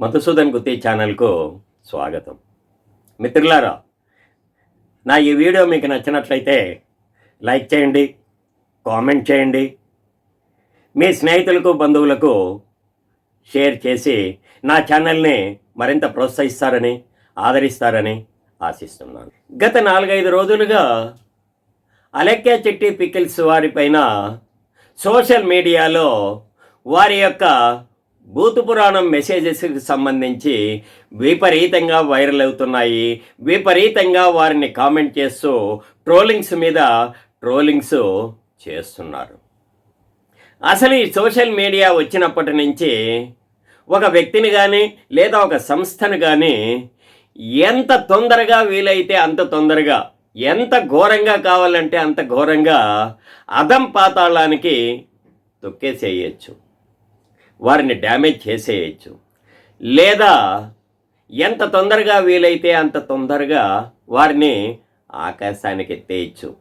మధుసూదన్ గుత్తి ఛానల్కు స్వాగతం. మిత్రులారా నా ఈ వీడియో మీకు నచ్చినట్లయితే లైక్ చేయండి కామెంట్ చేయండి మీ స్నేహితులకు బంధువులకు షేర్ చేసి నా ఛానల్ని మరింత ప్రోత్సహిస్తారని ఆదరిస్తారని ఆశిస్తున్నాను. గత నాలుగైదు రోజులుగా అలెక్య చెట్టి పికిల్స్ వారిపైన సోషల్ మీడియాలో వారి యొక్క భూత పురాణం మెసేజెస్కి సంబంధించి విపరీతంగా వైరల్ అవుతున్నాయి. విపరీతంగా వారిని కామెంట్ చేస్తూ ట్రోలింగ్స్ మీద ట్రోలింగ్స్ చేస్తున్నారు. అసలు ఈ సోషల్ మీడియా వచ్చినప్పటి నుంచి ఒక వ్యక్తిని కానీ లేదా ఒక సంస్థను కానీ ఎంత తొందరగా వీలైతే అంత తొందరగా ఎంత ఘోరంగా కావాలంటే అంత ఘోరంగా అదం పాతాళానికి తొక్కేసేయచ్చు. వారిని డ్యామేజ్ చేసేయచ్చు. లేదా ఎంత తొందరగా వీలైతే అంత తొందరగా వారిని ఆకాశానికి ఎత్తేయచ్చు.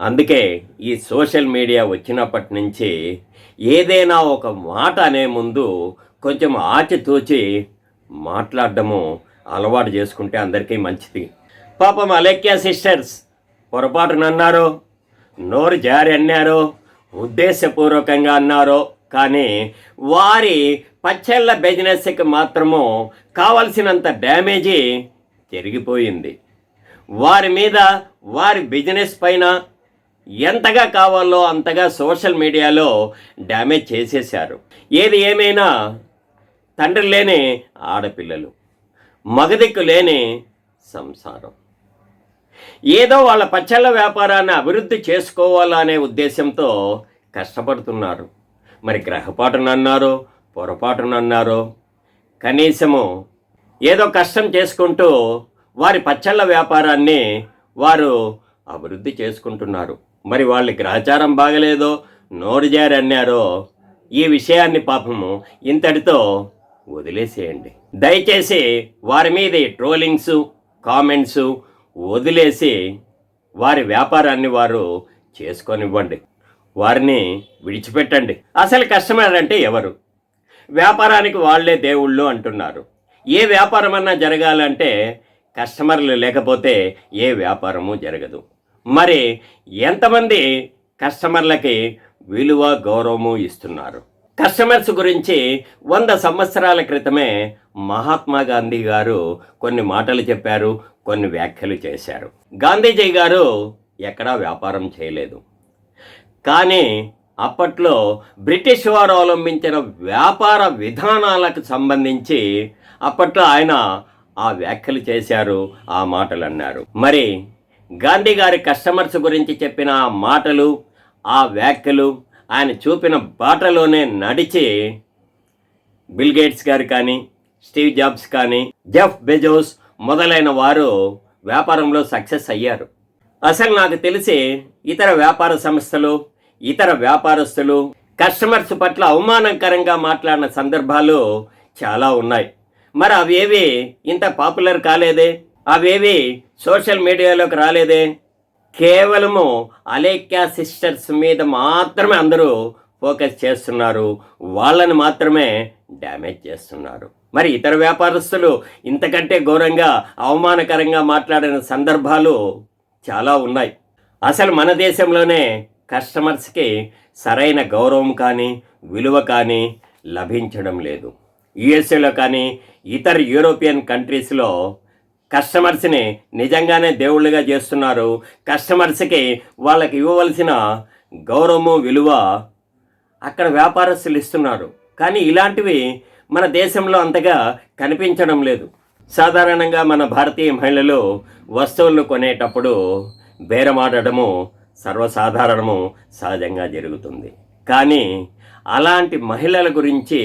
అందుకే ఈ సోషల్ మీడియా వచ్చినప్పటి నుంచి ఏదైనా ఒక మాట అనే ముందు కొంచెం ఆచితూచి మాట్లాడడము అలవాటు చేసుకుంటే అందరికీ మంచిది. పాపం అలెక్యా సిస్టర్స్ పొరపాటునన్నారో నోరు జారి అన్నారో ఉద్దేశపూర్వకంగా అన్నారో. కానీ వారి పచ్చళ్ళ బిజినెస్కి మాత్రము కావలసినంత డ్యామేజీ జరిగిపోయింది. వారి మీద వారి బిజినెస్ పైన ఎంతగా కావాలో అంతగా సోషల్ మీడియాలో డ్యామేజ్ చేసేశారు. ఏది ఏమైనా తండ్రి లేని ఆడపిల్లలు మగదిక్కు లేని సంసారం. ఏదో వాళ్ళ పచ్చళ్ళ వ్యాపారాన్ని అభివృద్ధి చేసుకోవాలనే ఉద్దేశంతో కష్టపడుతున్నారు. మరి గ్రహపాటునన్నారో పొరపాటునన్నారో కనీసము ఏదో కష్టం చేసుకుంటూ వారి పచ్చళ్ళ వ్యాపారాన్ని వారు అభివృద్ధి చేసుకుంటున్నారు. మరి వాళ్ళ గ్రహచారం బాగలేదో నోరు జారి అన్నారో ఈ విషయాన్ని పాపము ఇంతటితో వదిలేసేయండి. దయచేసి వారి మీద ట్రోలింగ్స్ కామెంట్స్ వదిలేసి వారి వ్యాపారాన్ని వారు చేసుకొనివ్వండి. వారిని విడిచిపెట్టండి. అసలు కస్టమర్ అంటే ఎవరు? వ్యాపారానికి వాళ్ళే దేవుళ్ళు అంటున్నారు. ఏ వ్యాపారమన్నా జరగాలంటే కస్టమర్లు లేకపోతే ఏ వ్యాపారము జరగదు. మరి ఎంతమంది కస్టమర్లకి విలువ గౌరవము ఇస్తున్నారు? కస్టమర్స్ గురించి వంద సంవత్సరాల క్రితమే మహాత్మా గాంధీ గారు కొన్ని మాటలు చెప్పారు కొన్ని వ్యాఖ్యలు చేశారు. గాంధీజీ గారు ఎక్కడా వ్యాపారం చేయలేదు. కానీ అప్పట్లో బ్రిటిష్ వారు అవలంబించిన వ్యాపార విధానాలకు సంబంధించి అప్పట్లో ఆయన ఆ వ్యాఖ్యలు చేశారు ఆ మాటలు అన్నారు మరి గాంధీ గారి కస్టమర్స్ గురించి చెప్పిన ఆ మాటలు ఆ వ్యాఖ్యలు ఆయన చూపిన బాటలోనే నడిచి బిల్ గేట్స్ గారు కానీ స్టీవ్ జాబ్స్ కానీ జెఫ్ బెజోస్ మొదలైన వారు వ్యాపారంలో సక్సెస్ అయ్యారు. అసలు నాకు తెలిసి ఇతర వ్యాపార సంస్థలు ఇతర వ్యాపారస్తులు కస్టమర్స్ పట్ల అవమానకరంగా మాట్లాడిన సందర్భాలు చాలా ఉన్నాయి. మరి అవేవి ఇంత పాపులర్ కాలేదే? అవేవి సోషల్ మీడియాలోకి రాలేదే? కేవలము అలేఖ్యా సిస్టర్స్ మీద మాత్రమే అందరూ ఫోకస్ చేస్తున్నారు. వాళ్ళని మాత్రమే డ్యామేజ్ చేస్తున్నారు. మరి ఇతర వ్యాపారస్తులు ఇంతకంటే ఘోరంగా అవమానకరంగా మాట్లాడిన సందర్భాలు చాలా ఉన్నాయి. అసలు మన దేశంలోనే కస్టమర్స్కి సరైన గౌరవం కానీ విలువ కానీ లభించడం లేదు. యుఎస్ఏలో కానీ ఇతర యూరోపియన్ కంట్రీస్లో కస్టమర్స్ని నిజంగానే దేవుళ్ళుగా చేస్తున్నారు. కస్టమర్స్కి వాళ్ళకి ఇవ్వవలసిన గౌరవము విలువ అక్కడ వ్యాపారస్తులు ఇస్తున్నారు. కానీ ఇలాంటివి మన దేశంలో అంతగా కనిపించడం లేదు. సాధారణంగా మన భారతీయ మహిళలు వస్తువులను కొనేటప్పుడు బేరమాడడము సర్వసాధారణము సహజంగా జరుగుతుంది. కానీ అలాంటి మహిళల గురించి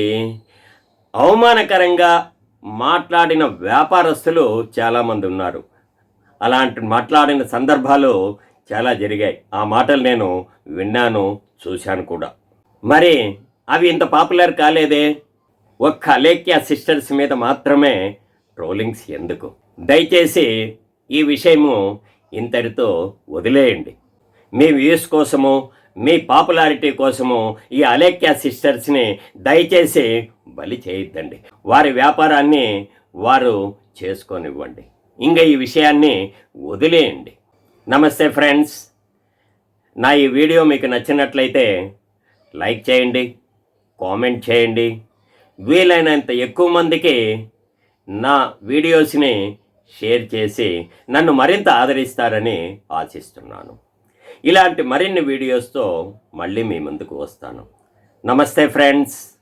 అవమానకరంగా మాట్లాడిన వ్యాపారస్తులు చాలామంది ఉన్నారు. అలాంటి మాట్లాడిన సందర్భాలు చాలా జరిగాయి. ఆ మాటలు నేను విన్నాను చూశాను కూడా. మరి అవి ఇంత పాపులర్ కాలేదే? ఒక్క అలేఖ్య సిస్టర్స్ మీద మాత్రమే ట్రోలింగ్స్ ఎందుకు? దయచేసి ఈ విషయము ఇంతటితో వదిలేయండి. మీ వ్యూస్ కోసము మీ పాపులారిటీ కోసము ఈ అలేఖ్య సిస్టర్స్ని దయచేసి బలి చేయొద్దండి. వారి వ్యాపారాన్ని వారు చేసుకొనివ్వండి. ఇంకా ఈ విషయాన్ని వదిలేయండి. నమస్తే ఫ్రెండ్స్. నా ఈ వీడియో మీకు నచ్చినట్లయితే లైక్ చేయండి కామెంట్ చేయండి. వీలైనంత ఎక్కువ మందికి నా వీడియోస్ని షేర్ చేసి నన్ను మరింత ఆదరిస్తారని ఆశిస్తున్నాను. ఇలాంటి మరిన్ని వీడియోస్తో మళ్ళీ మీ ముందుకు వస్తాను. నమస్తే ఫ్రెండ్స్.